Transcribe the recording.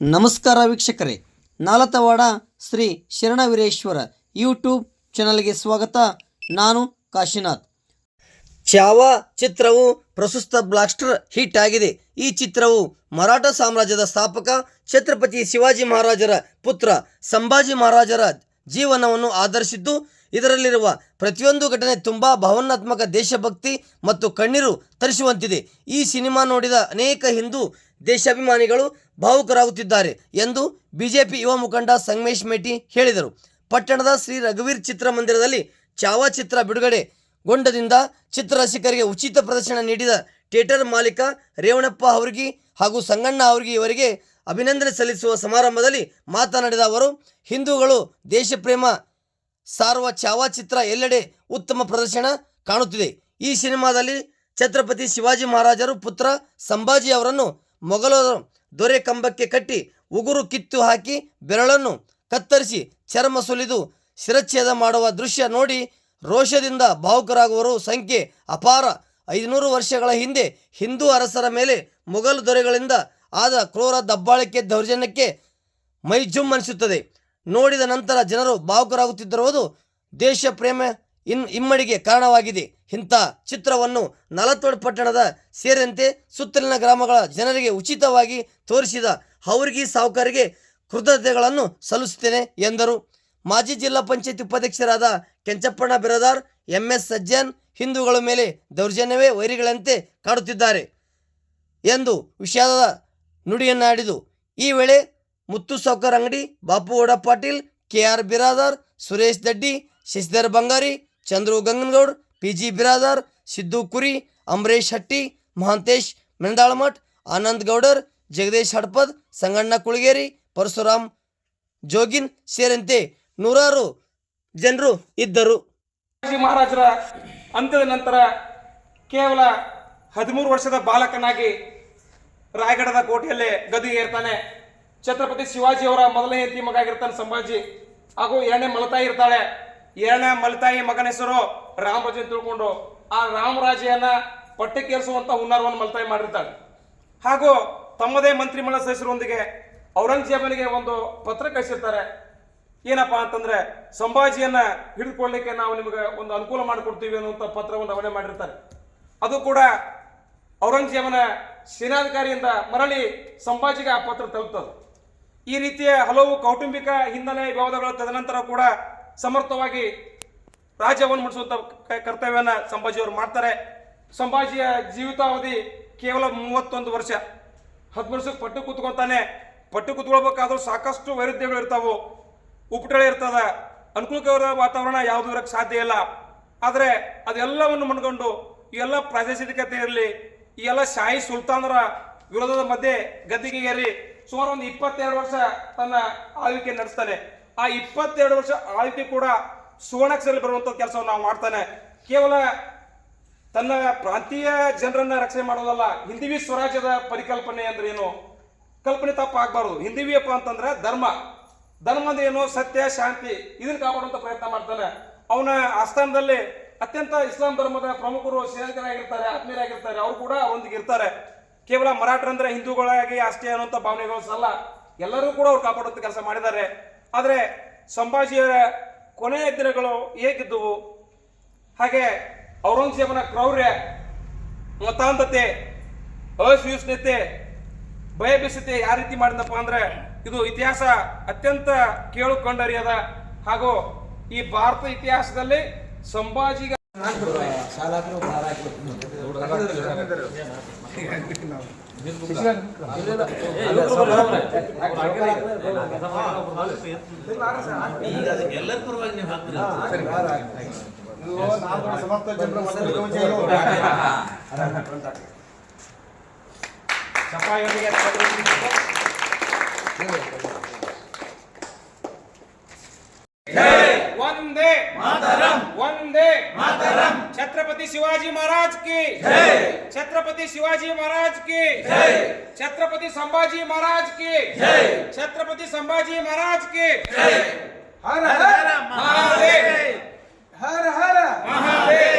ನಮಸ್ಕಾರ ವೀಕ್ಷಕರೇ. ನಾಲತವಾಡ ಶ್ರೀ ಶರಣವೀರೇಶ್ವರ ಯೂಟ್ಯೂಬ್ ಚಾನಲ್ಗೆ ಸ್ವಾಗತ. ನಾನು ಕಾಶಿನಾಥ್. ಚಾವಾ ಚಿತ್ರವು ಪ್ರಶಸ್ತ ಬ್ಲಾಸ್ಟರ್ ಹಿಟ್ ಆಗಿದೆ. ಈ ಚಿತ್ರವು ಮರಾಠ ಸಾಮ್ರಾಜ್ಯದ ಸ್ಥಾಪಕ ಛತ್ರಪತಿ ಶಿವಾಜಿ ಮಹಾರಾಜರ ಪುತ್ರ ಸಂಭಾಜಿ ಮಹಾರಾಜರ ಜೀವನವನ್ನು ಆಧರಿಸಿದ್ದು, ಇದರಲ್ಲಿರುವ ಪ್ರತಿಯೊಂದು ಘಟನೆ ತುಂಬ ಭಾವನಾತ್ಮಕ ದೇಶಭಕ್ತಿ ಮತ್ತು ಕಣ್ಣೀರು ತರಿಸುವಂತಿದೆ. ಈ ಸಿನಿಮಾ ನೋಡಿದ ಅನೇಕ ಹಿಂದೂ ದೇಶಾಭಿಮಾನಿಗಳು ಭಾವುಕರಾಗುತ್ತಿದ್ದಾರೆ ಎಂದು ಬಿಜೆಪಿ ಯುವ ಮುಖಂಡ ಸಂಗಮೇಶ್ ಮೇಟಿ ಹೇಳಿದರು. ಪಟ್ಟಣದ ಶ್ರೀ ರಘುವೀರ್ ಚಿತ್ರಮಂದಿರದಲ್ಲಿ ಚಾವಾ ಚಿತ್ರ ಬಿಡುಗಡೆಗೊಂಡದಿಂದ ಚಿತ್ರರಸಿಕರಿಗೆ ಉಚಿತ ಪ್ರದರ್ಶನ ನೀಡಿದ ಥಿಯೇಟರ್ ಮಾಲೀಕ ರೇವಣಪ್ಪ ಅವರಿಗೆ ಹಾಗೂ ಸಂಗಣ್ಣ ಅವರಿಗೆ ಇವರಿಗೆ ಅಭಿನಂದನೆ ಸಲ್ಲಿಸುವ ಸಮಾರಂಭದಲ್ಲಿ ಮಾತನಾಡಿದ ಅವರು, ಹಿಂದೂಗಳು ದೇಶಪ್ರೇಮ, ಸಾರುವ ಚಾವಾ ಚಿತ್ರ ಎಲ್ಲೆಡೆ ಉತ್ತಮ ಪ್ರದರ್ಶನ ಕಾಣುತ್ತಿದೆ. ಈ ಸಿನಿಮಾದಲ್ಲಿ ಛತ್ರಪತಿ ಶಿವಾಜಿ ಮಹಾರಾಜರು ಪುತ್ರ ಸಂಭಾಜಿ ಅವರನ್ನು ಮೊಘಲರು ದೊರೆ ಕಂಬಕ್ಕೆ ಕಟ್ಟಿ ಉಗುರು ಕಿತ್ತು ಹಾಕಿ ಬೆರಳನ್ನು ಕತ್ತರಿಸಿ ಚರ್ಮ ಸುಲಿದು ಶಿರಚ್ಛೇದ ಮಾಡುವ ದೃಶ್ಯ ನೋಡಿ ರೋಷದಿಂದ ಭಾವುಕರಾಗುವವರು ಸಂಖ್ಯೆ ಅಪಾರ. ಐದುನೂರು ವರ್ಷಗಳ ಹಿಂದೆ ಹಿಂದೂ ಅರಸರ ಮೇಲೆ ಮೊಘಲ್ ದೊರೆಗಳಿಂದ ಆದ ಕ್ರೂರ ದಬ್ಬಾಳಿಕೆ ದೌರ್ಜನ್ಯಕ್ಕೆ ಮೈ ಜುಮ್ ಅನಿಸುತ್ತದೆ. ನೋಡಿದ ನಂತರ ಜನರು ಭಾವುಕರಾಗುತ್ತಿದ್ದಿರುವುದು ದೇಶ ಪ್ರೇಮ ಇನ್ ಇಮ್ಮಡಿಗೆ ಕಾರಣವಾಗಿದೆ. ಇಂಥ ಚಿತ್ರವನ್ನು ನಲತೋಡ್ ಪಟ್ಟಣದ ಸೇರಿದಂತೆ ಸುತ್ತಲಿನ ಗ್ರಾಮಗಳ ಜನರಿಗೆ ಉಚಿತವಾಗಿ ತೋರಿಸಿದ ಅವ್ರಿಗೆ ಸಾವುಕಾರಿಗೆ ಕೃತಜ್ಞತೆಗಳನ್ನು ಸಲ್ಲಿಸುತ್ತೇನೆ ಎಂದರು. ಮಾಜಿ ಜಿಲ್ಲಾ ಪಂಚಾಯತ್ ಉಪಾಧ್ಯಕ್ಷರಾದ ಕೆಂಚಪ್ಪಣ್ಣ ಬಿರದಾರ್ ಎಂ ಎಸ್ ಸಜ್ಜನ್ ಹಿಂದೂಗಳ ಮೇಲೆ ದೌರ್ಜನ್ಯವೇ ವೈರಿಗಳಂತೆ ಕಾಡುತ್ತಿದ್ದಾರೆ ಎಂದು ವಿಷಾದದ ನುಡಿಯನ್ನಾಡಿದು ಈ ವೇಳೆ Muttu Saukar Angadi Bapu Patil, K R Biradar, Suresh Daddi, Shashidhar Bangari Chandru Gangangouda P G Biradar, Siddu Kuri Ambarish Hatti, Mahantesh ಮೆಂದಾಳಮಠ್ Anand Goudar, Jagadish Hadpad, Sanganna Kulageri, Parashuram Jogin ಸೇರಂತೆ ನೂರಾರು ಜನರು ಇದ್ದರು. ಮಹಾರಾಜರ ಅಂತ್ಯದ ನಂತರ ಕೇವಲ ಹದಿಮೂರು ವರ್ಷದ ಬಾಲಕನಾಗಿ ರಾಯಗಢದ ಕೋಟೆಯಲ್ಲೇ ಗದಿಗೆ ಏರ್ತಾನೆ. ಛತ್ರಪತಿ ಶಿವಾಜಿ ಅವರ ಮೊದಲನೇ ಹೆಂಡತಿ ಮಗ ಆಗಿರ್ತಾನೆ ಸಂಭಾಜಿ. ಹಾಗೂ ಎರಡನೇ ಮಲತಾಯಿ ಇರ್ತಾಳೆ. ಎರಡನೇ ಮಲತಾಯಿ ಮಗನ ಹೆಸರು? ರಾಮರಾಜ ಅಂತ ತಿಳ್ಕೊಂಡು ಆ ರಾಮರಾಜೆಯನ್ನ ಪಟ್ಟಕ್ಕೇರಿಸುವಂತ ಹುನ್ನಾರವನ್ನು ಮಲತಾಯಿ ಮಾಡಿರ್ತಾಳೆ. ಹಾಗೂ ತಮ್ಮದೇ ಮಂತ್ರಿಮಂಡಲ ಸದಸ್ಯರೊಂದಿಗೆ ಔರಂಗಜೇಬನಿಗೆ ಒಂದು ಪತ್ರ ಕಳಿಸಿರ್ತಾರೆ. ಏನಪ್ಪಾ ಅಂತಂದ್ರೆ ಸಂಭಾಜಿಯನ್ನ ಹಿಡಿದುಕೊಳ್ಳಿಕ್ಕೆ ನಾವು ನಿಮಗೆ ಒಂದು ಅನುಕೂಲ ಮಾಡಿಕೊಡ್ತೀವಿ ಅನ್ನುವಂಥ ಪತ್ರವನ್ನು ಅವನೇ ಮಾಡಿರ್ತಾರೆ. ಅದು ಕೂಡ ಔರಂಗಜೇಬನ ಸೇನಾಧಿಕಾರಿಯಿಂದ ಮರಳಿ ಸಂಭಾಜಿಗೆ ಆ ಪತ್ರ ತಲುಪ್ತದೆ. ಈ ರೀತಿಯ ಹಲವು ಕೌಟುಂಬಿಕ ಹಿನ್ನೆಲೆ ವಿವಾದಗಳ ತದನಂತರ ಕೂಡ ಸಮರ್ಥವಾಗಿ ರಾಜ್ಯವನ್ನು ಮುಡಿಸುವಂತ ಕರ್ತವ್ಯವನ್ನು ಸಂಭಾಜಿಯವರು ಮಾಡ್ತಾರೆ. ಸಂಭಾಜಿಯ ಜೀವಿತಾವಧಿ ಕೇವಲ ಮೂವತ್ತೊಂದು ವರ್ಷ. ಹತ್ತು ವರ್ಷಕ್ಕೆ ಪಟ್ಟು ಕೂತ್ಕೊಂತಾನೆ. ಪಟ್ಟು ಕೂತ್ಕೊಳ್ಬೇಕಾದ್ರೂ ಸಾಕಷ್ಟು ವೈರುಧ್ಯಗಳು ಇರ್ತಾವು. ಉಪಟಳೆ ಇರ್ತದ. ಅನುಕೂಲಕರ ವಾತಾವರಣ ಯಾವುದು ಇರಕ್ಕೆ ಸಾಧ್ಯ ಇಲ್ಲ. ಆದರೆ ಅದೆಲ್ಲವನ್ನು ಮನ್ಕೊಂಡು ಈ ಎಲ್ಲ ಪ್ರಾದೇಶಿಕತೆ ಇರಲಿ, ಈ ಎಲ್ಲ ಶಾಹಿ ಸುಲ್ತಾನರ ವಿರೋಧದ ಮಧ್ಯೆ ಗದ್ದಿಗೆ ಏರಿ ಸುಮಾರು ಒಂದು ಇಪ್ಪತ್ತೆರಡು ವರ್ಷ ತನ್ನ ಆಳ್ವಿಕೆ ನಡೆಸ್ತಾನೆ. ಆ ಇಪ್ಪತ್ತೆರಡು ವರ್ಷ ಆಳ್ವಿಕೆ ಕೂಡ ಸುವರ್ಣಾಕ್ಷರಲ್ಲಿ ಬರುವಂತ ಕೆಲಸವನ್ನು ನಾವು ಮಾಡ್ತಾನೆ. ಕೇವಲ ತನ್ನ ಪ್ರಾಂತೀಯ ಜನರನ್ನ ರಕ್ಷಣೆ ಮಾಡೋದಲ್ಲ, ಹಿಂದಿವಿ ಸ್ವರಾಜ್ಯದ ಪರಿಕಲ್ಪನೆ ಅಂದ್ರೆ ಏನು? ಕಲ್ಪನೆ ತಪ್ಪಾಗಬಾರ್ದು ಹಿಂದಿವಿಯಪ್ಪ ಅಂತಂದ್ರೆ ಧರ್ಮ. ಧರ್ಮ ಅಂದ್ರೆ ಏನು? ಸತ್ಯ, ಶಾಂತಿ. ಇದನ್ನ ಕಾಪಾಡುವಂತ ಪ್ರಯತ್ನ ಮಾಡ್ತಾನೆ. ಅವನ ಆಸ್ಥಾನದಲ್ಲಿ ಅತ್ಯಂತ ಇಸ್ಲಾಂ ಧರ್ಮದ ಪ್ರಮುಖರು ಸೇನಾಧಿಕಾರಿಯಾಗಿರ್ತಾರೆ ಆತ್ಮೀಯರಾಗಿರ್ತಾರೆ. ಅವರು ಕೂಡ ಅವರೊಂದಿಗೆ ಇರ್ತಾರೆ. ಕೇವಲ ಮರಾಠರಂದ್ರೆ ಹಿಂದೂಗಳಾಗಿ ಅಷ್ಟೇ ಅನ್ನುವಂಥ ಭಾವನೆಗಳು ಸಲ್ಲ. ಎಲ್ಲರೂ ಕೂಡ ಅವ್ರು ಕಾಪಾಡುವಂಥ ಕೆಲಸ ಮಾಡಿದ್ದಾರೆ. ಆದರೆ ಸಂಭಾಜಿಯವರ ಕೊನೆಯ ದಿನಗಳು ಹೇಗಿದ್ದವು? ಹಾಗೆ ಔರಂಗಜೇಬನ ಕ್ರೌರ್ಯ, ಮತಾಂಧತೆ, ಅಸಹಿಷ್ಣುತೆ ಭಯಭೀಸತೆ ಯಾವ ರೀತಿ ಮಾಡಿದಪ್ಪ ಅಂದರೆ ಇದು ಇತಿಹಾಸ ಅತ್ಯಂತ ಕೇಳು ಕಂಡರಿಯದ ಹಾಗೂ ಈ ಭಾರತ ಇತಿಹಾಸದಲ್ಲಿ ಸಂಭಾಜಿಗ ಸಫಾಯಿಯೊಂದಿಗೆ ಒಂದೇ ಒಂದೇ छत्रपति शिवाजी महाराज की। छत्रपति शिवाजी महाराज की। छत्रपति संभाजी महाराज की। छत्रपति संभाजी महाराज की। हर हर महादेव। हर हर महादेव।